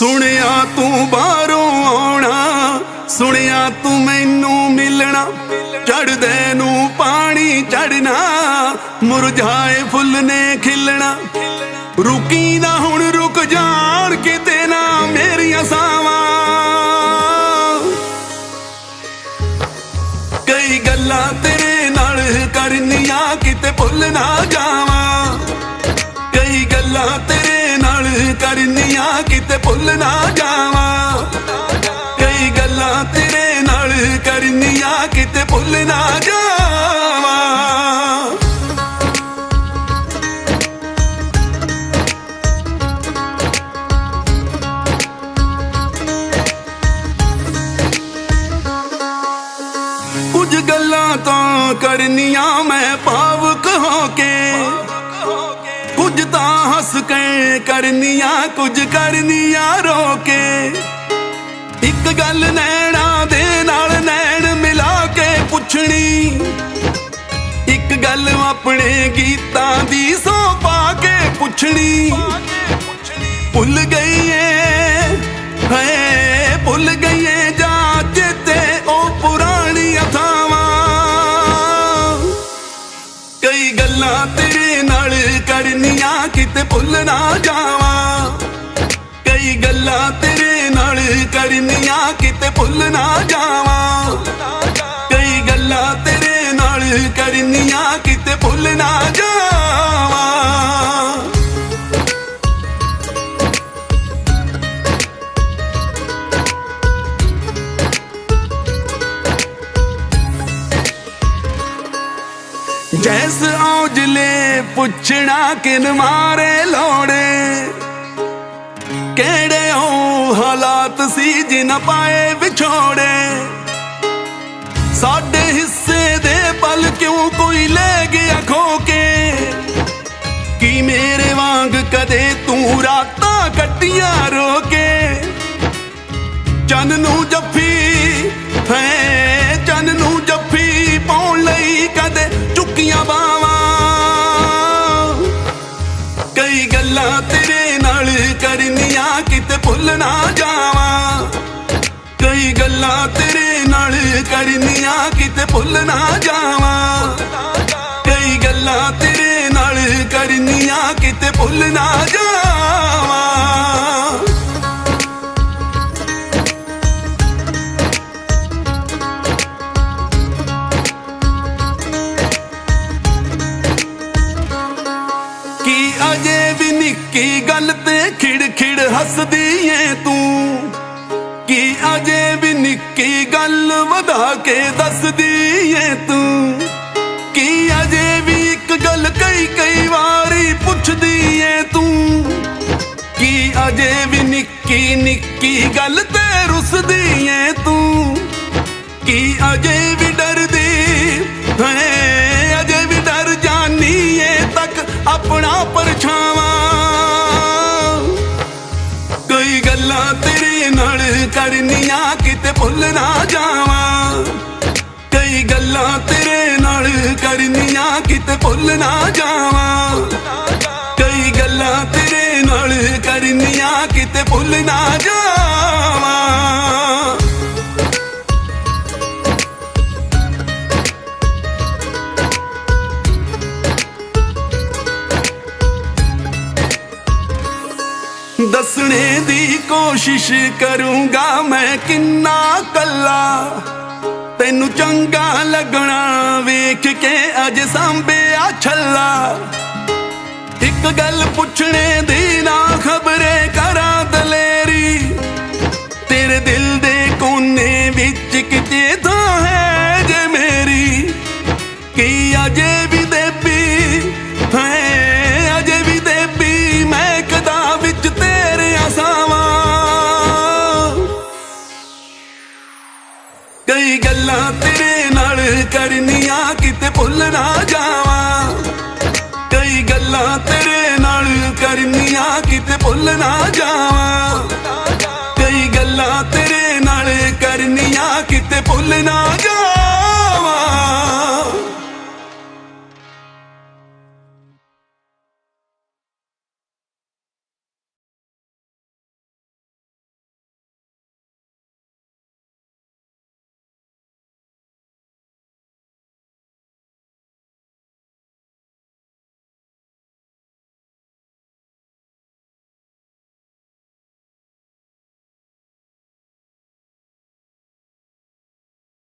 ਸੁਣਿਆ ਤੂੰ ਬਾਹਰੋਂ ਆਉਣਾ, ਸੁਣਿਆ ਤੂੰ ਮੈਨੂੰ ਮਿਲਣਾ ਚੜਦੇ ਨੂੰ ਪਾਣੀ ਚੜਨਾ ਮੁਰਝਾਏ ਫੁੱਲ ਨੇ ਖਿਲਣਾ। ਰੁਕੀ ਨਾ ਹੁਣ ਰੁਕ ਜਾਣ ਕਿਤੇ ਨਾ ਮੇਰੀਆਂ ਸਾਵਾਂ। ਕਈ ਗੱਲਾਂ ਤੇਰੇ ਨਾਲ ਕਰਨੀਆਂ, ਕਿਤੇ ਭੁੱਲ ਨਾ ਜਾਵਾਂ। ਕਈ ਗੱਲਾਂ ਤੇਰੇ ਨਾਲ ਕਰਨੀਆਂ ਭੁੱਲ ਨਾ ਜਾਵਾਂ। ਕਈ ਗੱਲਾਂ ਤੇਰੇ ਨਾਲ ਕਰਨੀਆਂ ਕਿਤੇ ਭੁੱਲ ਨਾ ਜਾਵਾਂ। ਕੁਝ ਗੱਲਾਂ ਤਾਂ ਕਰਨੀਆਂ ਮੈਂ ਭਾਵੁਕ ਹੋ ਕੇ ਕੁਝ ਤਾਂ ਹੱਸ ਕੇ ਕਰਨੀਆਂ, ਕੁਝ ਕਰਨੀਆਂ ਰੋ ਕੇ। ਇੱਕ ਗੱਲ ਨੈਣਾ ਦੇ ਨਾਲ ਨੈਣ ਮਿਲਾ ਕੇ ਪੁੱਛਣੀ। ਇੱਕ ਗੱਲ ਆਪਣੇ ਗੀਤਾਂ ਦੀ ਸੋ ਪਾ ਕੇ ਪੁੱਛਣੀ। ਭੁੱਲ ਗਈ ਏ ਨਾਲ ਕਿਤੇ ਭੁੱਲ ਨਾ ਜਾਵਾਂ। ਕਈ ਗੱਲਾਂ ਤੇਰੇ ਨਾਲ ਕਰਨੀਆਂ ਕਿਤੇ ਭੁੱਲ ਨਾ ਜਾਵਾਂ। ਕਈ ਗੱਲਾਂ ਤੇਰੇ ਨਾਲ ਕਰਨੀਆਂ ਕਿਤੇ ਭੁੱਲ ਨਾ ਜਾਵਾਂ। ਜੈਸ ਔਜਲੇ ਪੁੱਛਣਾ ਕਿਨ ਮਾਰੇ ਲੋੜੇ? ਕਿਹੜੇ ਉਹ ਹਾਲਾਤ ਸੀ ਜਿਨ ਪਾਏ ਵਿਛੋੜੇ? ਸਾਡੇ ਹਿੱਸੇ ਦੇ ਪਲ ਕਿਉਂ ਕੋਈ ਲੈ ਗਿਆ ਖੋ ਕੇ ਕੀ ਮੇਰੇ ਵਾਂਗ ਕਦੇ ਤੂੰ ਰਾਤਾਂ ਕੱਟੀਆਂ ਰੋ ਕੇ ਚੰਨ ਨੂੰ ਜੱਫੀ ਹੈ ਚੰਨ ਨੂੰ ਜੱਫੀ ਪਾਉਣ ਲਈ ਕਦੇ ਚੁੱਕੀਆਂ ਬਾਵਾਂ। ਕਈ ਗੱਲਾਂ ਤੇਰੇ ਨਾਲ ਕਰਨੀਆਂ, ਕਿਤੇ ਭੁੱਲ ਨਾ ਜਾਵਾਂ। ਕਈ ਗੱਲਾਂ ਤੇਰੇ ਨਾਲ ਕਰਨੀਆਂ, ਕਿਤੇ ਭੁੱਲ ਨਾ ਜਾਵਾਂ। ਕਈ ਗੱਲਾਂ ਤੇਰੇ ਨਾਲ ਕਰਨੀਆਂ, ਕਿਤੇ ਭੁੱਲ ਨਾ ਜਾਵਾਂ। ਕੀ ਅਜੇ ਵੀ ਨਿੱਕੀ ਗੱਲ ਤੇ ਖਿੜ ਖਿੜ ਹੱਸਦੀ ਏ ਤੂੰ। ਕੀ ਅਜੇ ਵੀ ਨਿੱਕੀ ਗੱਲ ਵਧਾ ਕੇ ਦੱਸਦੀ ਏ ਤੂੰ? ਕੀ ਅਜੇ ਵੀ ਇੱਕ ਗੱਲ ਕਈ ਕਈ ਵਾਰੀ ਪੁੱਛਦੀ ਏ ਤੂੰ? ਕੀ ਅਜੇ ਵੀ ਨਿੱਕੀ ਨਿੱਕੀ ਗੱਲ ਤੇ ਰੁੱਸਦੀ ਏ ਤੂੰ? ਕੀ ਅਜੇ ਵੀ ਡਰਦੀ ਹੈ ਆਪਣਾ ਪਰਛਾਵਾਂ? ਕਈ ਗੱਲਾਂ ਤੇਰੇ ਨਾਲ ਕਰਨੀਆਂ, ਕਿਤੇ ਭੁੱਲ ਨਾ ਜਾਵਾਂ। ਕਈ ਗੱਲਾਂ ਤੇਰੇ ਨਾਲ ਕਰਨੀਆਂ, ਕਿਤੇ ਭੁੱਲ ਨਾ ਜਾਵਾਂ। ਕਈ ਗੱਲਾਂ ਤੇਰੇ ਨਾਲ ਕਰਨੀਆਂ, ਕਿਤੇ ਭੁੱਲ ਨਾ ਜਾਵਾਂ। ਦੱਸਣੇ ਦੀ ਕੋਸ਼ਿਸ਼ ਕਰੂੰਗਾ ਮੈਂ ਕਿੰਨਾ ਕੱਲਾ। ਤੈਨੂੰ ਚੰਗਾ ਲੱਗਣਾ ਵੇਖ ਕੇ ਅਜ ਸਾਂਭਿਆ ਛੱਲਾ। ਇੱਕ ਗੱਲ ਪੁੱਛਣੇ ਦੀ ਨਾ ਨਾ ਜਾਵਾਂ। ਕਈ ਗੱਲਾਂ ਤੇਰੇ ਨਾਲ ਕਰਨੀਆਂ ਕਿਤੇ ਭੁੱਲ ਨਾ ਜਾਵਾਂ। ਕਈ ਗੱਲਾਂ ਤੇਰੇ ਨਾਲ ਕਰਨੀਆਂ ਕਿਤੇ ਭੁੱਲ ਨਾ ਜਾਵਾਂ।